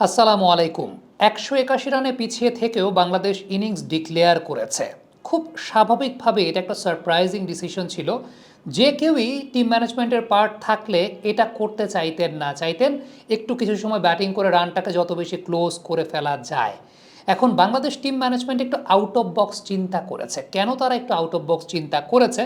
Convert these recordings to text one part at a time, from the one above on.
আসসালামু আলাইকুম। একশো একাশি রানে পিছিয়ে থেকেও বাংলাদেশ ইনিংস ডিক্লেয়ার করেছে। খুব স্বাভাবিকভাবে এটা একটা সারপ্রাইজিং ডিসিশন ছিল। যে কেউই টিম ম্যানেজমেন্টের পার্ট থাকলে এটা করতে চাইতেন না। চাইতেন একটু কিছু সময় ব্যাটিং করে রানটাকে যত বেশি ক্লোজ করে ফেলা যায়। এখন বাংলাদেশ টিম ম্যানেজমেন্ট একটু আউট অফ বক্স চিন্তা করেছে। কেন তারা একটু আউট অফ বক্স চিন্তা করেছে?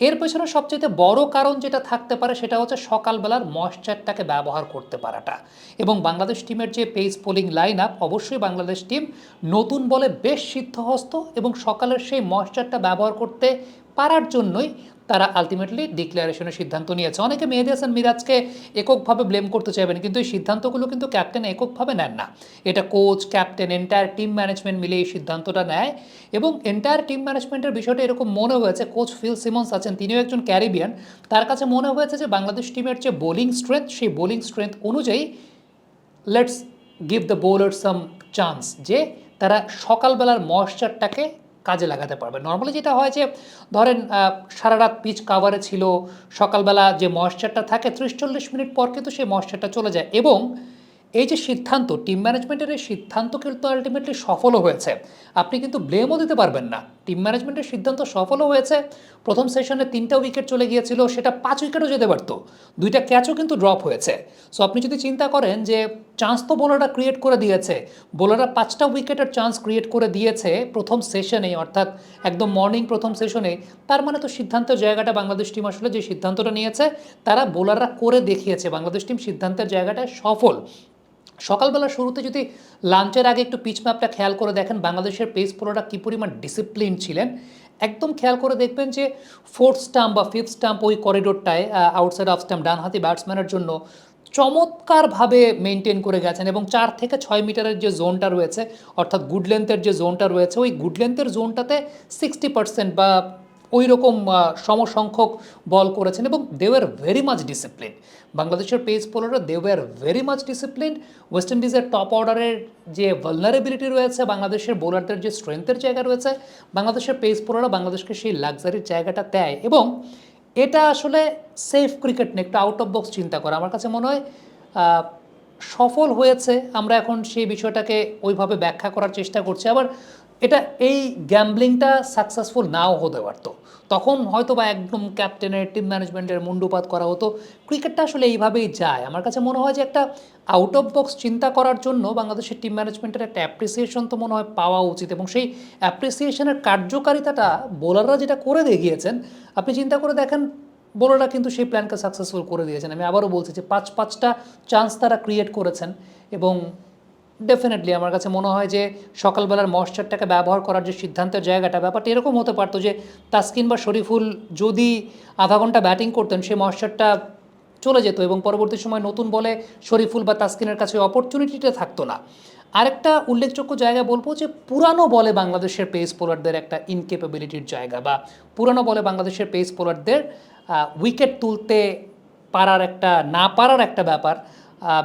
এর পেছনে সবচেয়ে বড় কারণ যেটা থাকতে পারে সেটা হচ্ছে সকালবেলার ময়শ্চারটাকে ব্যবহার করতে পারাটা। এবং বাংলাদেশ টিমের যে পেস পোলিং লাইন আপ অবশ্যই বাংলাদেশ টিম নতুন বলে বেশ সিদ্ধহস্ত এবং সকালের সেই ময়শ্চারটা ব্যবহার করতে পারার জন্যই তারা আলটিমেটলি ডিক্লারেশনের সিদ্ধান্ত নিয়েছে। অনেকে মেহেদি হাসান মিরাজকে এককভাবে ব্লেম করতে চাইবেন, কিন্তু এই সিদ্ধান্তগুলো কিন্তু ক্যাপ্টেন এককভাবে নেন না। এটা coach captain entire team management মিলে এই সিদ্ধান্তটা নেয় এবং এন্টায়ার টিম ম্যানেজমেন্টের বিষয়টা এরকম মনে হয়েছে। কোচ ফিল সিমন্স আছেন, তিনিও একজন ক্যারিবিয়ান তার কাছে মনে হয়েছে যে বাংলাদেশ টিমের যে বোলিং স্ট্রেংথ সেই বোলিং স্ট্রেংথ অনুযায়ী let's give the bowler some chance যে তারা সকালবেলার ময়শ্চারটাকে কাজে লাগাতে পারবে। নর্মালি যেটা হয় যে, ধরেন সারা রাত পিচ কাভারে ছিল, সকালবেলা যে ময়শ্চারটা থাকে, ত্রিশ চল্লিশ মিনিট পর কিন্তু সেই ময়শ্চারটা চলে যায়। এবং এই যে সিদ্ধান্ত টিম ম্যানেজমেন্টের এই সিদ্ধান্ত কিন্তু আলটিমেটলি সফলও হয়েছে। আপনি কিন্তু ব্লেমও দিতে পারবেন না। টিম ম্যানেজমেন্টের সিদ্ধান্ত সফলও হয়েছে। প্রথম সেশনে তিনটা উইকেট চলে গিয়েছিল, সেটা পাঁচ উইকেটও যেতে পারতো। দুইটা ক্যাচও কিন্তু ড্রপ হয়েছে। সো আপনি যদি চিন্তা করেন যে চান্স তো বোলাররা ক্রিয়েট করে দিয়েছে, বোলাররা পাঁচটা উইকেটের চান্স ক্রিয়েট করে দিয়েছে প্রথম সেশনে, অর্থাৎ একদম মর্নিং প্রথম সেশনে, তার মানে তো সিদ্ধান্তের জায়গাটা বাংলাদেশ টিম আসলে যে সিদ্ধান্তটা নিয়েছে, তারা বোলাররা করে দেখিয়েছে। বাংলাদেশ টিম সিদ্ধান্তের জায়গাটায় সফল। সকালবেলা শুরুতে যদি লাঞ্চের আগে একটু পিচ ম্যাপটা খেয়াল করে দেখেন, বাংলাদেশের পেস বোলাররা কী পরিমাণ ডিসিপ্লিন ছিলেন, একদম খেয়াল করে দেখবেন যে ফোর্থ স্টাম্প বা ফিফথ স্টাম্প ওই করিডোরটায় আউটসাইড অফ স্টাম্প ডানহাতি ব্যাটসম্যানের জন্য চমৎকারভাবে মেনটেন করে গেছেন এবং চার থেকে ছয় মিটারের যে জোনটা রয়েছে, অর্থাৎ গুড লেন্থের যে জোনটা রয়েছে, ওই গুড লেন্থের জোনটাতে সিক্সটি পার্সেন্ট বা ওই রকম সমসংখ্যক বল করেছেন এবং they were very much discipline বাংলাদেশের pace বোলাররা they were very much discipline west ইন্ডিজের টপ অর্ডারের যে ভালনারেবিলিটি রয়েছে, বাংলাদেশের বোলারদের যে স্ট্রেংথের জায়গা রয়েছে, বাংলাদেশের পেস বোলাররা বাংলাদেশকে সেই লাক্সারির জায়গাটা দেয় এবং এটা আসলে সেফ ক্রিকেট নিয়ে একটু আউট অফ বক্স চিন্তা করা। আমার কাছে মনে হয় সফল হয়েছে। আমরা এখন সেই বিষয়টাকে ওইভাবে ব্যাখ্যা করার চেষ্টা করছি। আবার এটা এই গ্যাম্বলিংটা সাকসেসফুল নাও হতে পারতো। তখন হয়তো বা একদম ক্যাপ্টেনের টিম ম্যানেজমেন্টের মুন্ডুপাত করা হতো। ক্রিকেটটা আসলে এইভাবেই যায়। আমার কাছে মনে হয় যে একটা আউট অফ বক্স চিন্তা করার জন্য বাংলাদেশের টিম ম্যানেজমেন্টের একটা অ্যাপ্রিসিয়েশন তো মনে হয় পাওয়া উচিত এবং সেই অ্যাপ্রিসিয়েশনের কার্যকারিতাটা বোলাররা যেটা করে দেখিয়েছেন, আপনি চিন্তা করে দেখেন বোলাররা কিন্তু সেই প্ল্যানকে সাকসেসফুল করে দিয়েছেন। আমি আবারও বলছি যে পাঁচ পাঁচটা চান্স তারা ক্রিয়েট করেছেন এবং ডেফিনেটলি আমার কাছে মনে হয় যে সকালবেলার ময়শ্চারটাকে ব্যবহার করার যে সিদ্ধান্তের জায়গাটা, ব্যাপারটা এরকম হতে পারতো যে তাসকিন বা শরীফুল যদি আধা ঘণ্টা ব্যাটিং করতেন সেই ময়শ্চারটা চলে যেত এবং পরবর্তী সময় নতুন বলে শরীফুল বা তাসকিনের কাছে অপরচুনিটিটা থাকতো না। আরেকটা উল্লেখযোগ্য জায়গা বলব যে পুরানো বলে বাংলাদেশের পেস বোলারদের একটা ইনকেপেবিলিটির জায়গা বা পুরানো বলে বাংলাদেশের পেস বোলারদের উইকেট তুলতে পারার একটা, না পারার একটা ব্যাপার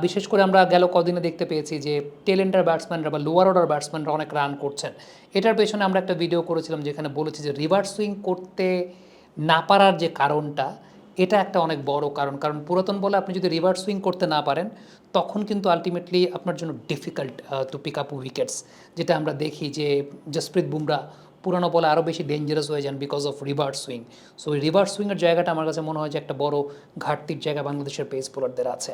বিশেষ করে আমরা গেল কদিনে দেখতে পেয়েছি যে টেলেন্টার ব্যাটসম্যানরা বা লোয়ার অর্ডার ব্যাটসম্যানরা অনেক রান করছেন। এটার পেছনে আমরা একটা ভিডিও করেছিলাম যেখানে বলেছি যে রিভার্স সুইং করতে না পারার যে কারণটা, এটা একটা অনেক বড় কারণ। কারণ পুরাতন বলে আপনি যদি রিভার্স সুইং করতে না পারেন, তখন কিন্তু আলটিমেটলি আপনার জন্য difficult to pick up wickets যেটা আমরা দেখি যে জসপ্রীত বুমরা পুরানো বলে আরও বেশি ডেঞ্জারাস হয়ে যান because of reverse swing so reverse সুইংয়ের জায়গাটা আমার কাছে মনে হয় যে একটা বড় ঘাটতির জায়গা বাংলাদেশের পেস বোলারদের আছে।